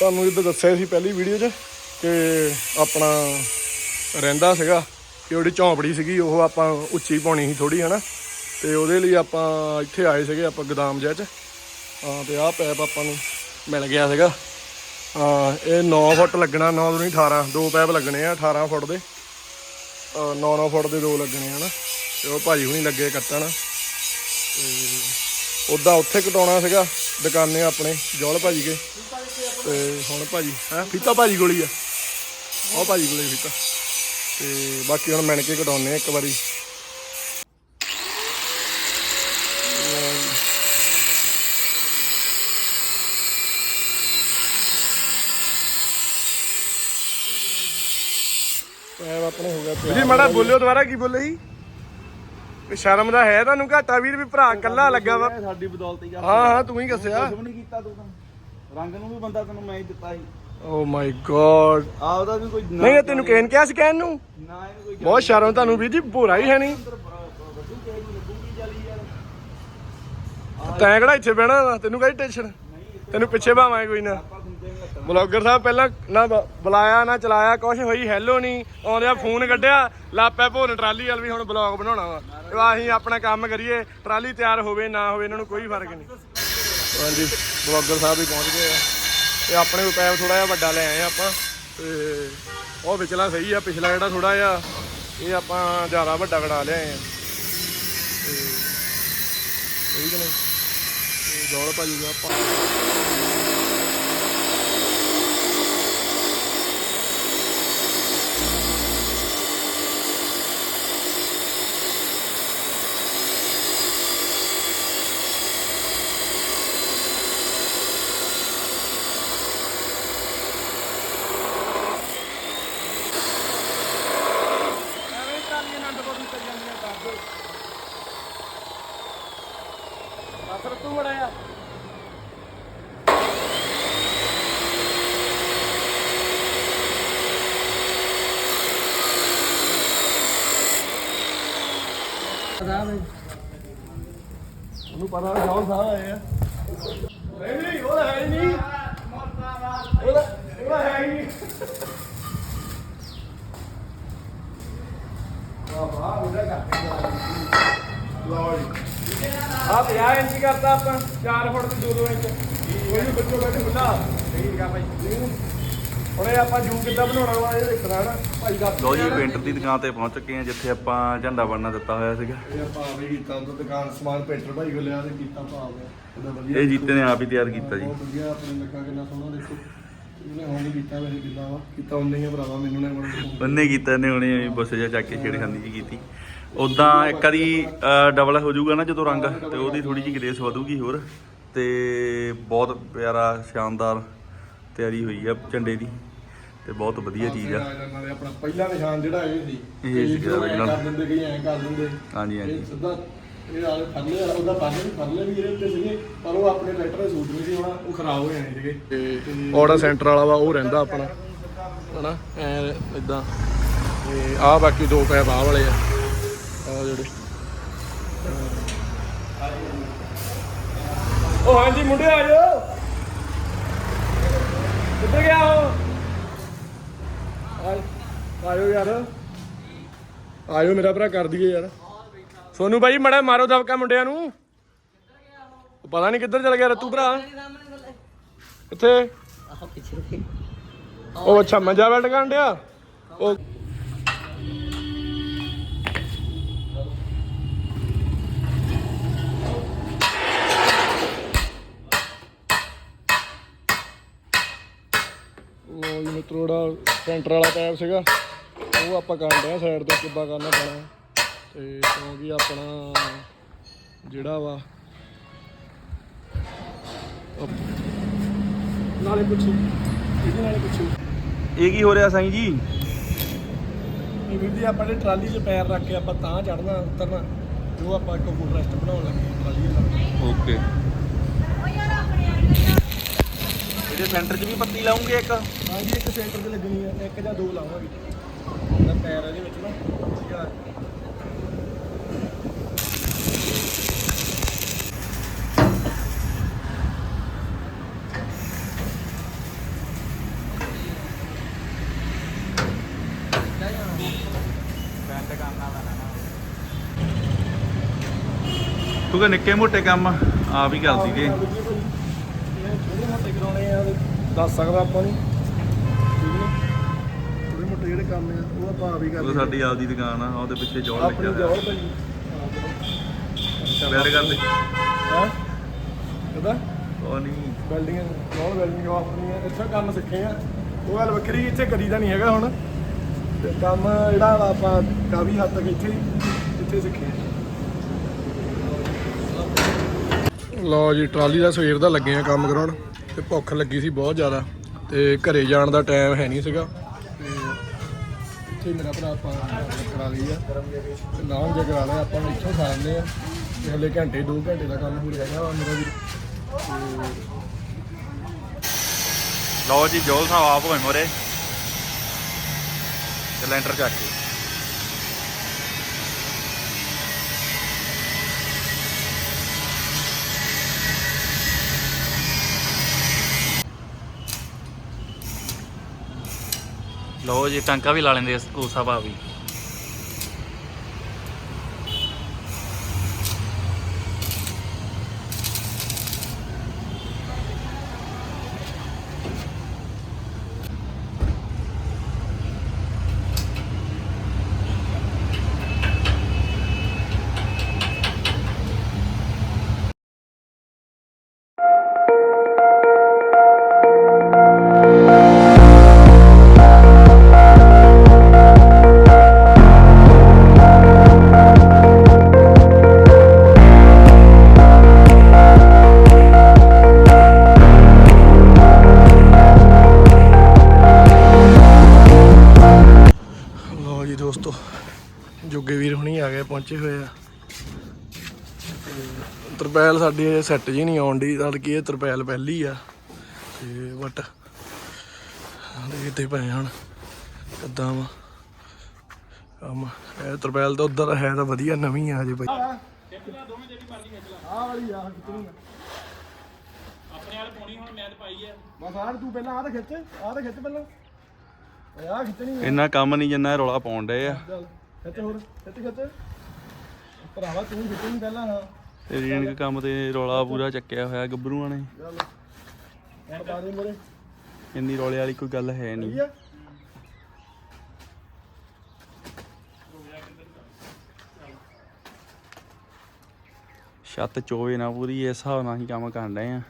ਤੁਹਾਨੂੰ ਜਿੱਦਾਂ ਦੱਸਿਆ ਸੀ ਪਹਿਲੀ ਵੀਡੀਓ 'ਚ ਕਿ ਆਪਣਾ ਰਹਿੰਦਾ ਸੀਗਾ ਕਿ ਉਹਦੀ ਝੌਂਪੜੀ ਸੀਗੀ, ਉਹ ਆਪਾਂ ਉੱਚੀ ਪਾਉਣੀ ਸੀ ਥੋੜੀ ਹਨਾ? ਤੇ ਉਹਦੇ ਲਈ ਆਪਾਂ ਇੱਥੇ ਆਏ ਸੀਗੇ ਆਪਾਂ ਗੋਦਾਮ ਜਿਹਾ 'ਚ। ਹਾਂ, ਤੇ ਆਹ ਪੈਪ ਆਪਾਂ ਨੂੰ ਮਿਲ ਗਿਆ ਸੀਗਾ। ਹਾਂ, ਇਹ 9 ਫੁੱਟ ਲੱਗਣਾ 9 ਨਹੀਂ 18 ਦੋ ਪੈਪ ਲੱਗਣੇ ਆ 18 ਫੁੱਟ ਦੇ। 9-9 ਫੁੱਟ ਦੇ ਦੋ ਲੱਗਣੇ ਹਨਾ? ਤੇ ਉਹ ਭਾਜੀ ਹੁਣੀ ਲੱਗੇ ਕੱਟਣ। ਉਦਾਂ ਉੱਥੇ ਕਟਾਉਣਾ ਸੀਗਾ, ਦੁਕਾਨੇ ਆਪਣੇ, ਜੋਲ ਭਾਜੀ ਕੇ। ਤੇ ਹੁਣ ਭਾਜੀ ਹੈ? ਫੀਤਾ ਭਾਜੀ ਕੋਲ ਆ। ਉਹ ਭਾਜੀ ਕੋਲੇ ਫੀਤਾ। ਤੇ ਬਾਕੀ ਹੁਣ ਮਿਣ ਕੇ ਆ ਇੱਕ ਵਾਰੀ। ਪੈਰ ਆਪਣੇ ਹੋ ਗਿਆ ਜੀ ਮਾੜਾ ਬੋਲਿਓ ਦੁਬਾਰਾ ਕੀ ਬੋਲੇ ਜੀ ਵੀ ਸ਼ਰਮ ਦਾ ਹੈ ਤੁਹਾਨੂੰ ਘਾਟਾ ਵੀਰ ਵੀ ਭਰਾ ਕੱਲਾ ਲੱਗਾ ਵਾ। ਸਾਡੀ ਬਦੌਲਤ ਹੀ ਆ। ਹਾਂ ਹਾਂ ਤੂੰ ਹੀ ਦੱਸਿਆ। ਕੁਝ ਵੀ ਨਹੀਂ ਕੀਤਾ ਤੂੰ ਤਾਂ। ਰੰਗ ਨੂੰ ਵੀ ਬੰਦਾ ਤੈਨੂੰ ਮੈਂ ਹੀ ਦਿੱਤਾ ਸੀ। ਓ ਮਾਈ ਗੋਡ ਆਪਦਾ ਵੀ ਕੋਈ ਨਹੀਂ ਇਹ ਤੈਨੂੰ ਕਹਿਣ ਕਿਹਾ ਸੀ ਕਹਿਣ ਨੂੰ? ਨਾ ਇਹਨੂੰ ਕੋਈ ਬਹੁਤ ਸ਼ਰਮ ਤੁਹਾਨੂੰ ਵੀਰ ਜੀ ਭੋਰਾ ਹੀ ਹੈ ਨਹੀਂ ਤੈਂ ਕਿਹੜਾ ਇੱਥੇ ਬਹਿਣਾ ਤੈਨੂੰ ਕਾਹਦੀ ਟੈਨਸ਼ਨ? ਤੈਨੂੰ ਪਿੱਛੇ ਭਾਵਾਂਗੇ ਕੋਈ ਨਾ। ਬਲੌਗਰ ਸਾਹਿਬ ਪਹਿਲਾਂ ਨਾ ਬੁਲਾਇਆ ਨਾ ਚਲਾਇਆ ਕੁਛ ਹੋਈ ਹੈਲੋ ਨਹੀਂ। ਆਉਂਦਿਆ ਫੋਨ ਕੱਢਿਆ ਲਾਪੈ ਭੋਨ ਟਰਾਲੀ ਵਾਲ ਵੀ ਹੁਣ ਬਲੌਗ ਬਣਾਉਣਾ ਵਾ। ਅਸੀਂ ਆਪਣਾ ਕੰਮ ਕਰੀਏ ਟਰਾਲੀ ਤਿਆਰ ਹੋਵੇ ਨਾ ਹੋਵੇ ਇਹਨਾਂ ਨੂੰ ਕੋਈ ਫ਼ਰਕ ਨਹੀਂ। ਹਾਂਜੀ, ਬਲੌਗਰ ਸਾਹਿਬ ਵੀ ਪਹੁੰਚ ਗਏ ਆ। ਤੇ ਆਪਣੇ ਕੋਲ ਪੈਪ ਥੋੜਾ ਜਿਹਾ ਵੱਡਾ ਲੈ ਆਏ ਆ ਆਪਾਂ, ਤੇ ਉਹ ਵਿਚਲਾ ਸਹੀ ਆ, ਪਿਛਲਾ ਜਿਹੜਾ ਥੋੜਾ ਜਿਹਾ, ਇਹ ਆਪਾਂ ਜ਼ਿਆਦਾ ਵੱਡਾ ਕਢਾ ਲਿਆਏ ਆ। ਤੇ ਠੀਕ ਨੇ ਨਹੀਂ? ਤੇ ਜੋੜ ਭਾਜੀ ਦਾ ਆਪਾਂ ਜੌਨ ਸਾਹਿਬ ਆਏ ਆ। ਨਹੀਂ ਨਹੀਂ ਉਹ ਹੈ ਨਹੀਂ। ਉਹਦਾ ਉਹਦਾ ਹੈ ਹੀ ਨਹੀਂ। ਵਾਹ ਉਹਦਾ ਕਰਦੇ ਲਓ ਜੀ। ਆ 50 ਇੰਚ ਕਰਤਾ ਆਪਾਂ 4 ਫੁੱਟ ਤੇ 2 2 ਇੰਚ। ਕੋਈ ਬੱਚੋ ਬੈਠੇ ਬੁੱਲਾ ਠੀਕ ਆ ਭਾਈ। ਹੁਣ ਇਹ ਆਪਾਂ ਜੂ ਕਿੱਦਾਂ ਬਣਾਉਣਾ ਵਾ ਇਹ ਦੇਖਣਾ ਨਾ ਭਾਈ ਦਾ ਲੋ ਜੀ ਪੇਂਟਰ ਦੀ ਦੁਕਾਨ ਤੇ ਪਹੁੰਚ ਚੁੱਕੇ ਆ ਜਿੱਥੇ ਆਪਾਂ ਝੰਡਾ ਬਣਨਾ ਦਿੱਤਾ ਹੋਇਆ ਸੀਗਾ। ਇਹ ਆਪਾਂ ਵੀ ਕੀਤਾ ਉਹ ਦੁਕਾਨ ਸਮਾਨ ਪੇਂਟਰ ਭਾਈ ਕੋਲ ਲਿਆ ਤੇ ਕੀਤਾ ਭਾ ਗਿਆ ਉਹਦਾ ਵਧੀਆ ਇਹ ਜੀਤੇ ਨੇ ਆਪ ਹੀ ਤਿਆਰ ਕੀਤਾ ਜੀ। ਬਹੁਤ ਵਧੀਆ ਆਪਣੇ ਲੱਗਾ ਕਿੰਨਾ ਸੋਹਣਾ ਦੇਖੋ। ਇਹਨੇ ਹੁਣ ਕੀਤਾ ਵੈਸੇ ਕਿੰਨਾ ਵਾ। ਕੀਤਾ ਉਹਨੇ ਹੀ ਆ ਭਰਾਵਾ ਮੈਨੂੰ ਨੇ ਬੜਾ ਬੰਨੇ ਕੀਤਾ ਨੇ ਹੁਣੇ ਬੁੱਸ ਜਿਹਾ ਚੱਕ ਕੇ ਛੇੜਖਾਨੀ ਜੀ ਕੀਤੀ। ਉਦਾਂ ਇੱਕ ਵਾਰੀ ਡਬਲ ਹੋ ਜਾਊਗਾ ਨਾ ਜਦੋਂ ਰੰਗ ਤੇ ਉਹਦੀ ਥੋੜੀ ਜਿਹੀ ਗਰੇਸ ਵਧੂਗੀ ਹੋਰ। ਤੇ ਬਹੁਤ ਪਿਆਰਾ ਸ਼ਾਨਦਾਰ ਤਿਆਰੀ ਹੋਈ ਆ ਝੰਡੇ ਦੀ। ਤੇ ਬਹੁਤ ਵਧੀਆ ਚੀਜ਼ ਆ। ਨਾਲੇ ਆਪਣਾ ਪਹਿਲਾ ਨਿਸ਼ਾਨ ਜਿਹੜਾ ਇਹ ਸੀ। ਇਹ ਸੀਗਾ ਜਦੋਂ ਐਂ original। ਕਰ ਦਿੰਦੇ ਕਈ ਐਂ ਕਰ ਦਿੰਦੇ। ਹਾਂਜੀ ਇਹ ਹਾਂਜੀ ਸਿੱਧਾ ਇਹ ਆਲੇ ਫਰਲੇ ਉਹਦਾ ਫਰਲੇ ਵੀ ਫਰਲੇ ਵੀ ਇਹਦੇ ਉੱਤੇ ਸੀਗੇ ਪਰ ਉਹ ਆਪਣੇ ਟਰੈਕਟਰ ਦੇ ਸੂਟ ਨਹੀਂ ਸੀ ਹੋਣਾ ਉਹ ਖਰਾਬ ਹੋ ਜਾਣੇ ਸੀਗੇ। ਤੇ ਆਰਡਰ ਸੈਂਟਰ ਵਾਲਾ ਵਾ ਉਹ ਰਹਿੰਦਾ ਆਪਣਾ। ਹਨਾ ਐ ਇਦਾਂ ਤੇ ਆਹ ਬਾਕੀ ਦੋ ਪੈਪ ਆਹ ਵਾਲੇ ਆ ਆਹ ਜਿਹੜੇ। ਉਹ ਹਾਂਜੀ ਮੁੰਡੇ ਆ ਜਾਓ। ਕਿੱਥੇ ਗਿਆ ਉਹ? ਆ- ਆਇਓ ਯਾਰ। ਆਇਓ ਮੇਰਾ ਭਰਾ ਕਰ ਦਈਏ ਯਾਰ। ਸੋਨੂ ਭਾਈ ਮੜਾ ਮਾਰੋ ਦਬਕਾ ਮੁੰਡਿਆਂ ਨੂੰ। ਉਹ ਪਤਾ ਨਹੀਂ ਕਿੱਧਰ ਚਲ ਗਿਆ ਰਤੂ ਭਰਾ। ਕਿੱਥੇ? ਆਹ ਪਿੱਛੇ ਦੇ ਉਹ ਅੱਛਾ ਮੰਜਾ ਬੈਠ ਕਰਨ ਡਿਆ। ਉਹ ਮਿੱਤਰੋੜਾ ਸੈਂਟਰ ਵਾਲਾ ਪੈਪ ਸੀਗਾ ਉਹ ਆਪਾਂ ਕਰਨ ਡਿਆ ਸਾਈਡ ਤੋਂ ਕਿੱਦਾਂ ਕਰਨਾ ਪੈਣਾ। ਤੇ ਕਿਉਂਕਿ ਆਪਣਾ ਜਿਹੜਾ ਵਾ ਨਾਲੇ ਪੁੱਛੋ ਇਹਦੇ ਨਾਲੇ ਪੁੱਛੋ। ਇਹ ਕੀ ਹੋ ਰਿਹਾ ਸਾਈਂ ਜੀ? ਇਹ ਵੀਰ ਜੀ ਆਪਾਂ ਨੇ ਟਰਾਲੀ 'ਚ ਪੈਰ ਰੱਖ ਕੇ ਆਪਾਂ ਤਾਂ ਚੜਨਾ ਉਤਰਨਾ ਜੋ ਆਪਾਂ ਇੱਕ ਫੁੱਟ ਰੈਸਟ ਬਣਾਉਣ ਲੱਗੇ ਟਰਾਲੀ ਦਾ ਓਕੇ ਤੇ ਸੈਂਟਰ 'ਚ ਵੀ ਪੱਤੀ ਲਾਉਂਗੇ ਇੱਕ? ਹਾਂਜੀ ਇੱਕ ਸੈਂਟਰ 'ਤੇ ਲੱਗਣੀ ਹੈ ਇੱਕ ਜਾਂ ਦੋ ਲਾਵਾਂਗੇ। ਉਹਦਾ ਪੈਰ ਇਹਦੇ ਵਿੱਚ ਨਾ ਜਾਂ ਕਿਉਂਕਿ ਨਿੱਕੇ ਮੋਟੇ ਕੰਮ ਆ ਵੀ ਕਰਦੀ ਜੇ ਦੱਸ ਸਕਦਾ ਆਪਾਂ ਨੂੰ। ਠੀਕ ਨੇ ਛੋਟੇ ਮੋਟੇ ਜਿਹੜੇ ਕੰਮ ਆ ਉਹ ਆਪਾਂ ਆਪ ਹੀ ਉਹ ਕਰਦੇ ਸਾਡੀ ਆਪਦੀ ਦੁਕਾਨ ਆ ਉਹਦੇ ਪਿੱਛੇ ਜੋੜ ਆਪਣੀ ਲਿਖਿਆ ਹੋਇਆ। ਜੋਰ ਭਾਈ ਪਿਆਰ ਕਰਦੇ। ਹਾਂ? ਕਦਾ? ਉਹ ਨਹੀਂ। ਬਿਲਡਿੰਗ ਉਹ ਆਪਣੀ ਆ। ਇੱਥੇ ਕੰਮ ਸਿੱਖੇ ਆ। ਉਹ ਗੱਲ ਵੱਖਰੀ ਇੱਥੇ ਕਰੀਦਾ ਨਹੀਂ ਹੈਗਾ ਹੁਣ। ਤੇ ਕੰਮ ਜਿਹੜਾ ਵਾ ਆਪਾਂ ਕਾਫੀ ਹੱਦ ਤੱਕ ਇੱਥੇ ਇੱਥੇ ਸਿੱਖੇ ਆ। ਲਓ ਜੀ ਟਰਾਲੀ ਦਾ ਸਵੇਰ ਦਾ ਲੱਗੇ ਆ ਕੰਮ ਕਰਾਉਣ। ਤੇ ਭੁੱਖ ਲੱਗੀ ਸੀ ਬਹੁਤ ਜ਼ਿਆਦਾ ਤੇ ਘਰੇ ਜਾਣ ਦਾ ਟਾਈਮ ਹੈ ਨਹੀਂ ਸੀਗਾ। ਤੇ ਮੇਰਾ ਭਰਾ ਆਪਾਂ ਕਰਾ ਲਈ ਆ। ਤੇ ਨਾਮ ਜੇ ਕਰਾ ਲਿਆ, ਆਪਾਂ ਇੱਥੋਂ ਖਾ ਲੈਂਦੇ ਆ ਤੇ ਹਲੇ ਘੰਟੇ 2 ਘੰਟੇ ਦਾ ਕੰਮ ਹੋ ਰਿਹਾ ਵਾ ਮੇਰਾ ਵੀ। ਲਓ ਜੀ ਜੋਲ ਸਾਹਿਬ ਆਪ ਹੋਏ ਮੋਰੇ। ਸਿਲੰਡਰ ਚੱਕ ਕੇ। ਲੋ ਜੀ ਟਾਂਕਾ ਵੀ ਲਾ ਲੈਂਦੇ ਕੋਸਾ ਭਾ ਵੀ। ਸਾਡੀ ਸੈੱਟ ਜੀ ਨਹੀਂ ਆਉਣ ਦੀ ਨਾਲ ਕੀ ਇਹ ਤਰਪੈਲ ਪਹਿਲੀ ਆ। ਤੇ ਬਟ ਦੇਖਦੇ ਪਏ ਹਣ ਕਿੱਦਾਂ ਵਾ। ਕੰਮ ਇਹ ਤਰਪੈਲ ਤਾਂ ਉਧਰ ਹੈ ਤਾਂ ਵਧੀਆ ਨਵੀਂ ਆ ਜੇ ਬਾਈ। ਆ ਵਾਲੀ ਆ ਖਿੱਚਣੀ ਆਪਣੇ ਵਾਲ ਪਾਉਣੀ ਹੁਣ ਮੈਂ ਪਾਈ ਆ। ਬਸ ਆਹ ਤੂੰ ਪਹਿਲਾਂ ਆਹ ਤਾਂ ਖਿੱਚ ਆਹ ਤਾਂ ਖਿੱਚ ਪਹਿਲਾਂ। ਓਏ ਆਹ ਖਿੱਚਣੀ ਆ। ਇੰਨਾ ਕੰਮ ਨਹੀਂ ਜਿੰਨਾ ਇਹ ਰੌਲਾ ਪਾਉਣ ਡਏ ਆ। ਚੱਲ ਖਿੱਚ ਹੋਰ ਖਿੱਚ ਖਿੱਚ। ਭਰਾਵਾ ਤੂੰ ਖਿੱਚਣੀ ਪਹਿਲਾਂ ਹਾਂ। ਤੇ ਰੇਣਕ ਕੰਮ ਤੇ ਰੌਲਾ ਪੂਰਾ ਚੱਕਿਆ ਹੋਇਆ ਗੱਭਰੂਆਂ ਨੇ ਇੰਨੀ ਰੌਲੇ ਵਾਲੀ ਕੋਈ ਗੱਲ ਹੈ ਨਹੀਂ। ਛੱਤ ਚੋਵੇ ਨਾ ਪੂਰੀ, ਇਸ ਹਿਸਾਬ ਨਾਲ ਹੀ ਕੰਮ ਕਰਨ ਰਹੇ ਆ।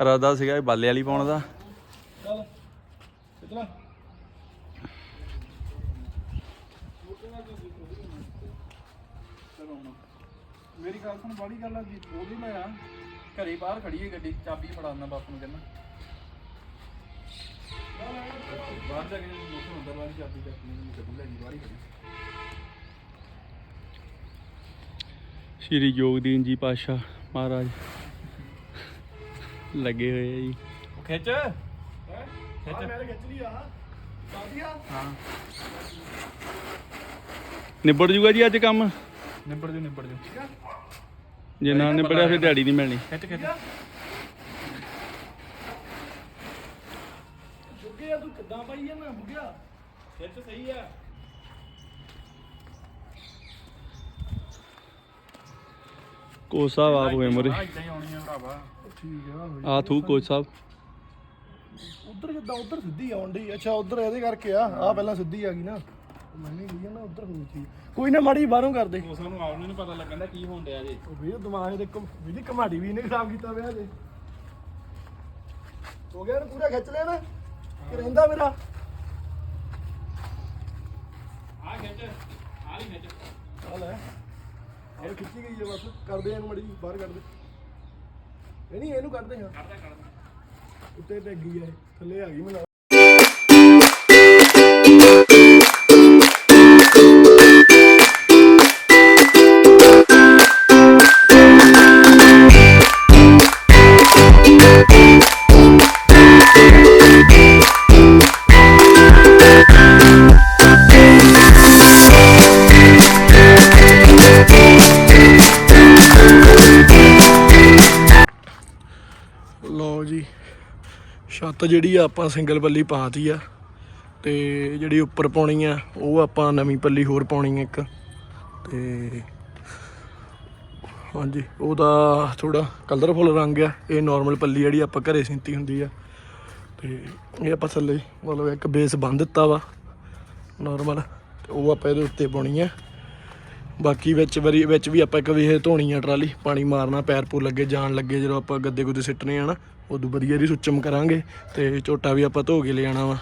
ਇਰਾਦਾ ਸੀਗਾ ਬਾਲੇ ਵਾਲੀ ਪਾਉਣ ਦਾ। ਚੱਲ ਕਿਤਨਾ ਮੇਰੀ ਗੱਲ ਸੁਣ ਬੜੀ ਗੱਲ ਆ ਜੀ ਉਹਦੀ ਮੈਂ ਆ ਘਰੇ ਬਾਹਰ ਖੜੀ ਹੈ ਗੱਡੀ ਚਾਬੀ ਫੜਾਉਣਾ ਬਾਪੂ ਨੂੰ ਕਹਿੰਦਾ। ਬਾਹਰ ਜਾ ਕੇ ਮੋਟਰ ਅੰਦਰ ਵਾਲੀ ਚਾਬੀ ਚੱਕਣੀ ਨਹੀਂ ਗੱਡੀ ਲੈ ਜੀ ਬਾਹਰ ਹੀ ਖੜੀ। ਸ਼੍ਰੀ ਜੋਗਦੀਨ ਜੀ ਪਾਸ਼ਾ ਮਹਾਰਾਜ। ਲੱਗੇ ਹੋਏ ਆ ਜੀ। ਉਹ ਖਿੱਚ। ਆ ਮੇਰੇ ਖਿੱਚ ਲਈ ਆ। ਕਾਦੀਆ ਹਾਂ। ਨਿਬੜ ਜੂਗਾ ਜੀ ਅੱਜ ਕੰਮ? ਨਿਬੜ ਜੂ ਨਿਬੜ ਜੂ ਜੇ ਨਾ ਨਿਬੜਿਆ ਫਿਰ ਦਿਹਾੜੀ ਨਹੀਂ ਮਿਲਣੀ। ਖਿੱਚ ਖਿੱਚ। ਜੁੱਗੇ ਆ ਤੂੰ ਕਿੱਦਾਂ ਪਾਈ ਜਾਂਦਾ ਬੁੱਗਿਆ ਖਿੱਚ ਸਹੀ ਆ। ਕੋਚ ਸਾਹਿਬ ਆਪ ਹੋਏ ਮੋਰੇ ਆ ਇਦਾਂ ਹੀ ਆਉਣੀ ਆ ਭਰਾਵਾ। ਠੀਕ ਆ ਆ ਥੂ ਕੋਚ ਸਾਹਿਬ। ਉਧਰ ਕਿੱਦਾਂ ਉਧਰ ਸਿੱਧੀ ਆਉਣ ਡਈ ਅੱਛਾ ਉਧਰ ਇਹਦੇ ਕਰਕੇ ਆ। ਆ ਪਹਿਲਾਂ ਸਿੱਧੀ ਆ ਗਈ ਨਾ। ਮੈਂ ਨਹੀਂ ਗਈ ਨਾ ਉਧਰ ਹੋਈ ਸੀ ਕੋਈ ਨਾ ਮਾੜੀ ਬਾਹਰੋਂ ਕਰ ਦੇ। ਉਸ ਨੂੰ ਆਉਣ ਨੂੰ ਨਹੀਂ ਪਤਾ ਲੱਗਣ ਦਾ ਕੀ ਹੋਣ ਡਿਆ ਜੀ। ਉਹ ਵੀ ਦਿਮਾਗ ਦੇ ਵੀ ਦੀ ਕਮਾੜੀ ਵੀ ਇਹਨੇ ਖਰਾਬ ਕੀਤਾ ਵਿਆਹ ਦੇ ਹੋ ਗਿਆ ਨਾ ਪੂਰਾ ਖਿੱਚ ਲਿਆ ਨਾ ਕਿ ਰਹਿੰਦਾ ਮੇਰਾ। ਆ ਖਿੱਚ ਆ ਲਈ ਖਿੱਚ। ਆ ਲੈ। ਇਹ ਖਿੱਚੀ ਗਈ ਹੈ ਬਸ। ਕਰਦੇ ਇਹਨੂੰ ਮੜੀ ਬਾਹਰ ਕੱਢ ਦੇ। ਇਹ ਨਹੀਂ ਇਹਨੂੰ ਕੱਢਦੇ ਹਾਂ ਕਰਦਾ ਕਰਦਾ ਉੱਤੇ ਡੱਗੀ ਹੈ ਥੱਲੇ ਆ ਗਈ ਮੈਨੂੰ ਛੱਤ ਜਿਹੜੀ ਆ ਆਪਾਂ ਸਿੰਗਲ ਬੱਲੀ ਪਾਤੀ ਆ ਤੇ ਜਿਹੜੀ ਉੱਪਰ ਪਾਉਣੀ ਆ, ਉਹ ਆਪਾਂ ਨਵੀਂ ਪੱਲੀ ਹੋਰ ਪਾਉਣੀ ਆ ਇੱਕ। ਤੇ ਹਾਂਜੀ, ਉਹਦਾ ਥੋੜਾ ਕਲਰਫੁਲ ਰੰਗ ਆ। ਇਹ ਨਾਰਮਲ ਪੱਲੀ ਜਿਹੜੀ ਆਪਾਂ ਘਰੇ ਸਿੰਤੀ ਹੁੰਦੀ ਆ। ਤੇ ਇਹ ਆਪਾਂ ਥੱਲੇ ਮਤਲਬ ਇੱਕ ਬੇਸ ਬੰਨ ਦਿੱਤਾ ਵਾ ਨਾਰਮਲ ਤੇ ਉਹ ਆਪਾਂ ਇਹਦੇ ਉੱਤੇ ਪਾਉਣੀ ਆ। ਬਾਕੀ ਵਿੱਚ ਵਾਰੀ, ਵਿੱਚ ਵੀ ਆਪਾਂ ਇੱਕ ਵੇਹ ਧੋਣੀ ਆ ਟਰਾਲੀ, ਪਾਣੀ ਮਾਰਨਾ ਪੈਰ ਪੂਰ ਲੱਗੇ, ਜਾਣ ਲੱਗੇ ਜਦੋਂ ਆਪਾਂ ਗੱਦੇ ਗੁੱਦੇ ਸਿੱਟਨੇ ਆ ਨਾ। ਉਦੋਂ ਵਧੀਆ ਦੀ ਸੁੱਚਮ ਕਰਾਂਗੇ ਤੇ ਝੋਟਾ ਵੀ ਆਪਾਂ ਧੋ ਕੇ ਲੈ ਆਣਾ ਵਾ।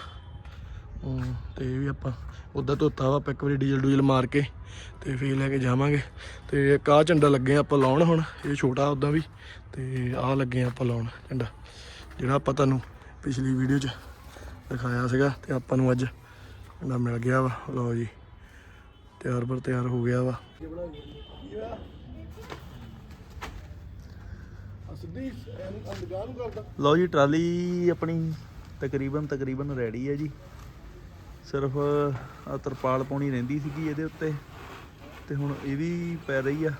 ਹਮ, ਤੇ ਇਹ ਵੀ ਆਪਾਂ ਉੱਦਾਂ ਧੋਤਾ ਵਾ ਆਪਾਂ ਇੱਕ ਵਾਰੀ ਡੀਜ਼ਲ ਡੂਜ਼ਲ ਮਾਰ ਕੇ ਤੇ ਫੇਰ ਲੈ ਕੇ ਜਾਵਾਂਗੇ। ਤੇ ਇੱਕ ਆਹ ਝੰਡਾ ਲੱਗੇ ਆਪਾਂ ਲਾਉਣ ਹੁਣ ਇਹ ਛੋਟਾ ਉੱਦਾਂ ਵੀ ਤੇ ਆਹ ਲੱਗੇ ਆਪਾਂ ਲਾਉਣ ਝੰਡਾ ਜਿਹੜਾ ਆਪਾਂ ਤੁਹਾਨੂੰ ਪਿਛਲੀ ਵੀਡੀਓ 'ਚ ਦਿਖਾਇਆ ਸੀਗਾ ਤੇ ਆਪਾਂ ਨੂੰ ਅੱਜ ਝੰਡਾ ਮਿਲ ਗਿਆ ਵਾ। ਲਓ ਜੀ ਤਿਆਰ ਪਰ ਤਿਆਰ ਹੋ ਗਿਆ ਵਾ। ਸਿੱਧੀ ਅੰਦਗਾਹ ਨੂੰ ਕਰਦਾ ਲਓ ਜੀ ਟਰਾਲੀ ਆਪਣੀ ਤਕਰੀਬਨ ਤਕਰੀਬਨ ਰੈਡੀ ਹੈ ਜੀ। ਸਿਰਫ ਤਰਪਾਲ ਪਾਉਣੀ ਰਹਿੰਦੀ ਸੀਗੀ ਇਹਦੇ ਉੱਤੇ। ਤੇ ਹੁਣ ਇਹ ਵੀ ਪੈ ਰਹੀ ਆ।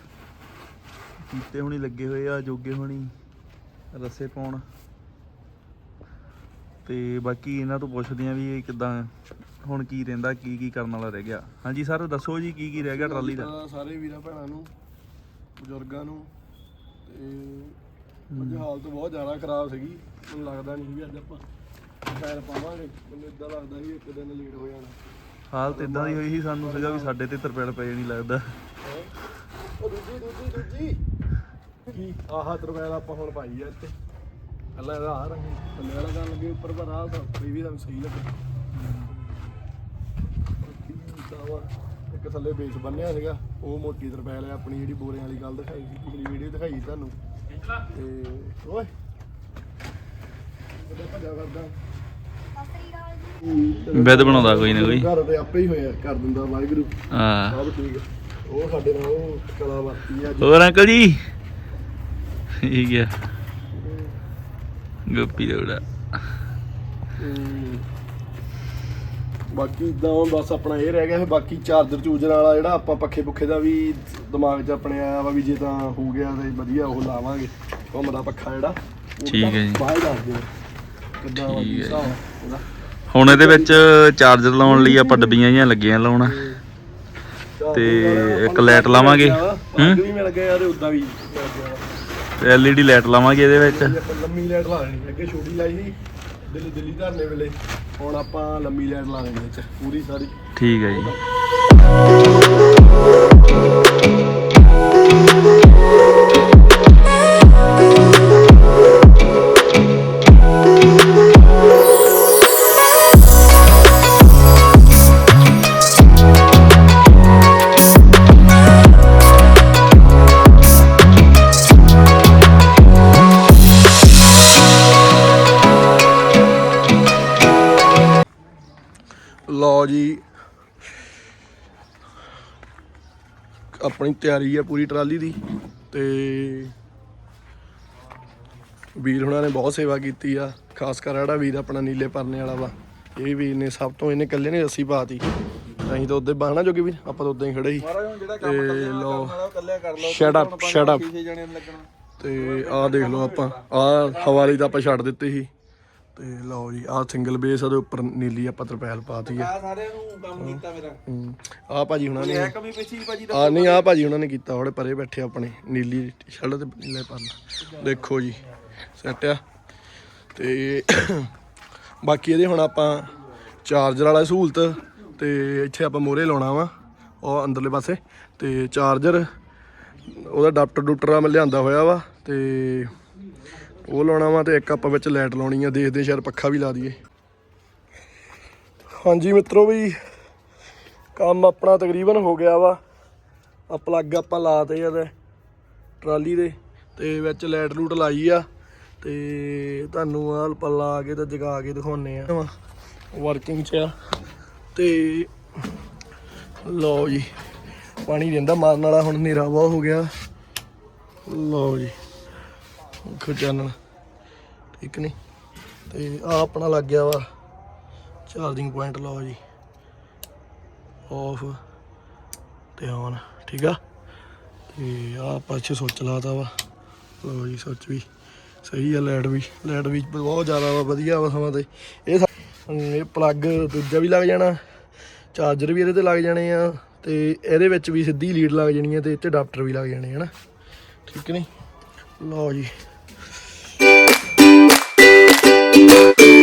ਕੀਤੇ ਹੁਣੀ ਲੱਗੇ ਹੋਏ ਆ ਜੋਗੇ ਹੁਣੀ ਰੱਸੇ ਪਾਉਣ। ਤੇ ਬਾਕੀ ਇਹਨਾਂ ਤੋਂ ਪੁੱਛਦੇ ਆ ਵੀ ਇਹ ਕਿਦਾਂ ਹੁਣ ਕੀ ਰਹਿੰਦਾ ਕੀ ਕੀ ਕਰਨ ਵਾਲਾ ਰਹਿ ਗਿਆ। ਹਾਂਜੀ ਸਰ ਦੱਸੋ ਜੀ ਕੀ ਕੀ ਰਹਿ ਗਿਆ ਟਰਾਲੀ ਦਾ? ਸਾਰੇ ਵੀਰਾਂ ਭੈਣਾਂ ਨੂੰ ਬਜ਼ੁਰਗਾਂ ਨੂੰ ਤੇ ਅੱਜ ਹਾਲਤ ਬਹੁਤ ਜ਼ਿਆਦਾ ਖਰਾਬ ਸੀਗੀ। ਮੈਨੂੰ ਲੱਗਦਾ ਨਹੀਂ ਵੀ ਅੱਜ ਆਪਾਂ ਪੈਰ ਪਾਵਾਂਗੇ। ਮੈਨੂੰ ਇਦਾਂ ਲੱਗਦਾ ਸੀ ਇੱਕ ਦਿਨ ਲੇਟ ਹੋ ਜਾਣਾ। ਹਾਲਤ ਇਦਾਂ ਦੀ ਹੋਈ ਸੀ ਸਾਨੂੰ ਸੀਗਾ ਵੀ ਸਾਡੇ ਤੇ ਤਰਪੇੜ ਪੈ ਨਹੀਂ ਲੱਗਦਾ। ਉਹ ਦੂਜੀ ਦੂਜੀ ਦੂਜੀ। ਕੀ? ਆਹ ਤਰਵੈਲ ਆਪਾਂ ਹੁਣ ਪਾਈ ਆ ਇੱਥੇ। ਪਹਿਲਾਂ ਇਹਦਾ ਆ ਰੰਗ ਥੱਲੇ ਵਾਲਾ ਕਰਨ ਲੱਗੇ ਉੱਪਰ ਪਰ ਆਹ ਤਾਂ ਕੋਈ ਵੀ ਤੁਹਾਨੂੰ ਸਹੀ ਲੱਗੇ। ਤਾਂ ਇੱਕ ਥੱਲੇ ਬੇਸ ਬੰਨਿਆ ਸੀਗਾ। ਉਹ ਮੋਟੀ ਤਰਪੈਲ ਹੈ ਆਪਣੀ ਜਿਹੜੀ ਬੋਰਿਆਂ ਵਾਲੀ ਗੱਲ ਦਿਖਾਈ ਸੀ। ਪਿਛਲੀ ਵੀਡੀਓ ਦਿਖਾਈ ਤੁਹਾਨੂੰ। ਤੇ ਓਏ। ਕਿੱਦਾਂ ਭੱਜਾ ਕਰਦਾ ਬਿੱਦ ਬਣਾਉਂਦਾ ਕੋਈ ਨਾ ਕੋਈ। ਘਰ ਤੇ ਆਪੇ ਹੀ ਹੋਇਆ ਕਰ ਦਿੰਦਾ ਵਾਹਿਗੁਰੂ। ਹਾਂ। ਸਭ ਠੀਕ ਉਹ ਸਾਡੇ ਨਾਲ ਉਹ ਕਲਾ ਵਰਤੀ ਆ ਹੋਰ ਅੰਕਲ ਜੀ? ਠੀਕ ਹੈ ਗੋਪੀ ਦੋੜਾ ਬਾਕੀ ਇਦਾਂ ਬਸ ਆਪਣਾ ਇਹ ਰਹਿ ਗਿਆ ਬਾਕੀ ਚਾਰਜਰ ਚੂਜਰ ਵਾਲਾ ਜਿਹੜਾ ਆਪਾਂ ਪੱਖੇ ਪੁੱਖੇ ਦਾ ਵੀ ਦਿਮਾਗ 'ਚ ਆਪਣੇ ਆਇਆ ਵਾ ਵੀ ਜੇ ਤਾਂ ਹੋ ਗਿਆ ਤੇ ਵਧੀਆ ਉਹ ਲਾਵਾਂਗੇ। ਘੁੰਮਦਾ ਪੱਖਾ ਜਿਹੜਾ ਉਹ ਠੀਕ ਹੈ ਜੀ। ਬਾਹਰ ਦੱਸ ਦਿਓ। ਕਿੱਦਾਂ ਵਾ ਕੀ ਠੀਕ ਹੈ ਹਿਸਾਬ ਆ ਉਹਦਾ ਹੁਣ ਇਹਦੇ ਵਿੱਚ ਚਾਰਜਰ ਲਾਉਣ ਲਈ ਆਪਾਂ ਡੱਬੀਆਂ ਜਿਹੀਆਂ ਲੱਗੀਆਂ ਲਾਉਣ। ਤੇ ਇੱਕ ਲਾਈਟ ਲਾਵਾਂਗੇ। ਹੂੰ? ਵੀ ਮਿਲ ਗਿਆ ਯਾਰ ਉਦਾਂ ਵੀ ਮਿਲ ਗਿਆ ਵਾ। ਤੇ ਐਲਈਡੀ ਲਾਈਟ ਲਾਵਾਂਗੇ ਇਹਦੇ ਵਿੱਚ। ਆਪਾਂ ਲੰਮੀ ਲਾਈਟ ਲਾ ਲੈਣੀ ਅੱਗੇ ਛੋਟੀ ਲਾਈ ਸੀ ਦਿੱਲੀ ਦਿੱਲੀ ਧਰਨੇ ਵੇਲੇ। ਹੁਣ ਆਪਾਂ ਲੰਮੀ ਲਾਈਟ ਲਾ ਲੈਣੀ ਵਿੱਚ ਪੂਰੀ ਸਾਰੀ। ਠੀਕ ਹੈ ਜੀ। ਲਓ ਜੀ। ਆਪਣੀ ਤਿਆਰੀ ਹੈ ਪੂਰੀ ਟਰਾਲੀ ਦੀ ਤੇ ਵੀਰ ਹੁਣਾਂ ਨੇ ਬਹੁਤ ਸੇਵਾ ਕੀਤੀ ਆ ਖਾਸ ਕਰ ਜਿਹੜਾ ਵੀਰ ਆਪਣਾ ਨੀਲੇ ਪਰਨੇ ਵਾਲਾ ਵਾ। ਇਹ ਵੀਰ ਨੇ ਸਭ ਤੋਂ ਇਹਨੇ ਇਕੱਲੇ ਨੇ ਰੱਸੀ ਪਾਤੀ। ਅਸੀਂ ਤਾਂ ਉਦੋਂ ਬਾਹਣਾ ਜੋਗੇ ਵੀ ਆਪਾਂ ਤਾਂ ਉਦਾਂ ਹੀ ਖੜੇ ਸੀ। ਤੇ ਲਓ। ਸ਼ਟ ਅਪ ਸ਼ਟ ਅਪ ਤੇ ਆਹ ਦੇਖ ਲਓ ਆਪਾਂ ਆਹ ਹਵਾਲੀ ਤਾਂ ਆਪਾਂ ਛੱਡ ਦਿੱਤੇ ਸੀ। ਤੇ ਲਓ ਜੀ ਆਹ ਸਿੰਗਲ ਬੇਸ ਉਹਦੇ ਉੱਪਰ ਨੀਲੀ ਆਪਾਂ ਤਰਪੈਲ ਪਾਤੀ ਆ। ਸਾਰਿਆਂ ਨੂੰ ਕੰਮ ਕੀਤਾ ਮੇਰਾ। ਆ ਭਾਜੀ ਹੁਣਾਂ ਨੇ ਕਮੀ ਪਿੱਛੀ ਭਾਜੀ ਆ ਨਹੀਂ ਆ ਭਾਜੀ ਹੁਣਾਂ ਨੇ ਕੀਤਾ ਉਹਦੇ ਪਰੇ ਬੈਠੇ ਆਪਣੇ ਨੀਲੀ ਟੀ-ਸ਼ਰਟ ਤੇ ਨੀਲੇ ਪਰਨਾ। ਦੇਖੋ ਜੀ ਸੈਟ ਆ। ਤੇ ਬਾਕੀ ਇਹਦੇ ਹੁਣ ਆਪਾਂ ਚਾਰਜਰ ਵਾਲਾ ਸਹੂਲਤ ਤੇ ਇੱਥੇ ਆਪਾਂ ਮੋਰੇ ਲਾਉਣਾ ਵਾ ਉਹ ਅੰਦਰਲੇ ਪਾਸੇ। ਤੇ ਚਾਰਜਰ ਉਹਦਾ ਅਡਾਪਟਰ ਡੂਟਰ ਆ ਮੈਂ ਲਿਆਂਦਾ ਹੋਇਆ ਵਾ ਤੇ ਉਹ ਲਾਉਣਾ ਵਾ ਤੇ ਇੱਕ ਆਪਾਂ ਵਿੱਚ ਲਾਈਟ ਲਾਉਣੀ ਆ, ਦੇਖਦੇ ਸ਼ਾਇਦ ਪੱਖਾ ਵੀ ਲਾ ਦਈਏ। ਹਾਂਜੀ ਮਿੱਤਰੋ ਵੀ, ਕੰਮ ਆਪਣਾ ਤਕਰੀਬਨ ਹੋ ਗਿਆ ਵਾ। ਆ ਪਲੱਗ ਆਪਾਂ ਲਾਤੇ ਆ ਤੇ ਟਰਾਲੀ ਦੇ, ਤੇ ਵਿੱਚ ਲਾਈਟ ਲੂਟ ਲਾਈ ਆ। ਤੇ ਤੁਹਾਨੂੰ ਆਹ ਪੱਲਾ ਆ ਕੇ ਤੇ ਜਗਾ ਕੇ ਦਿਖਾਉਨੇ ਆ। ਵਰਕਿੰਗ ਚ ਆ। ਤੇ ਲਓ ਜੀ, ਪਾਣੀ ਰਹਿੰਦਾ, ਮਾਰਨ ਵਾਲਾ ਹੁਣ ਹਨੇਰਾ ਬਹੁਤ ਹੋ ਗਿਆ। ਲਓ ਜੀ। ਦੇਖੋ ਚਾਨਣ ਠੀਕ ਨਹੀਂ ਤੇ ਆ ਆਪਣਾ ਲੱਗ ਗਿਆ ਵਾ। ਚਾਰਜਿੰਗ ਪੁਆਇੰਟ, ਲਓ ਜੀ। ਆਫ ਤੇ ਔਨ ਠੀਕ ਆ? ਤੇ ਆ ਪਾਛੇ ਸੁੱਚ ਲਾਤਾ ਵਾ। ਲਓ ਜੀ ਸੋਚ ਵੀ ਸਹੀ ਆ ਲਾਈਟ ਵੀ। ਲਾਈਟ ਵੀ ਬਹੁਤ ਜ਼ਿਆਦਾ ਵਾ, ਵਧੀਆ ਵਾ ਸਮਾਂ ਤੇ। ਇਹ ਸਾ- ਇਹ ਪਲੱਗ ਦੂਜਾ ਵੀ ਲੱਗ ਜਾਣਾ। ਚਾਰਜਰ ਵੀ ਇਹਦੇ ਤੇ ਲੱਗ ਜਾਣੇ ਆ। ਤੇ ਇਹਦੇ ਵਿੱਚ ਵੀ ਸਿੱਧੀ ਲੀਡ ਲੱਗ ਜਾਣੀ ਆ ਤੇ ਇੱਥੇ ਅਡਾਪਟਰ ਵੀ ਲੱਗ ਜਾਣੇ ਹਨਾ? ਠੀਕ ਨਹੀਂ ਲਓ ਜੀ। Thank you.